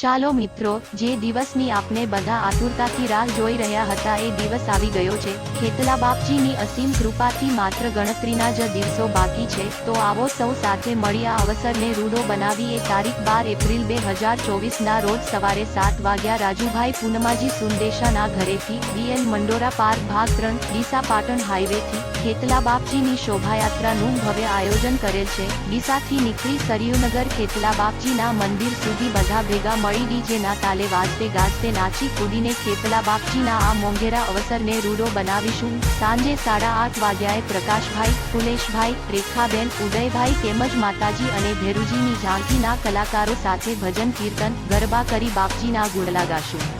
ચાલો મિત્રો, જે દિવસની આપને બધા આતુરતાથી રાહ જોઈ રહ્યા હતા એ દિવસ આવી ગયો છે. ખેતલા બાપજીની અસીમ કૃપાથી માત્ર ગણતરીના જ દિવસો બાકી છે. તો આવો સૌ સાથે મળી આ અવસરને રૂડો બનાવી એ તારીખ બાર એપ્રિલ બે હજાર ચોવીસના રોજ સવારે સાત વાગ્યા રાજુભાઈ પૂનમાજી સુંદેશાના ઘરેથી બીએલ મંડોરા પાર્ક ભાગ ત્રણ, ડીસા પાટણ હાઈવેથી, ખેતલા બાપજીની શોભાયાત્રાનું ભવ્ય આયોજન કરેલ છે. ડીસાથી નીકળી સરયુનગર ખેતલા બાપજીના મંદિર સુધી બધા ભેગા મળી ડીજેના તાલે વાજતે ગાજતે નાચી કૂદીને ખેતલા બાપજીના આ મોંઘેરા અવસરને રૂડો બનાવીશું. સાંજે સાડા આઠ વાગ્યાએ પ્રકાશભાઈ ફુલેશભાઈ રેખાબેન, ઉદયભાઈ તેમજ માતાજી અને ભેરુજીની ઝાંખીના કલાકારો સાથે ભજન કીર્તન ગરબા કરી બાપજીના ગુડલા ગાશું.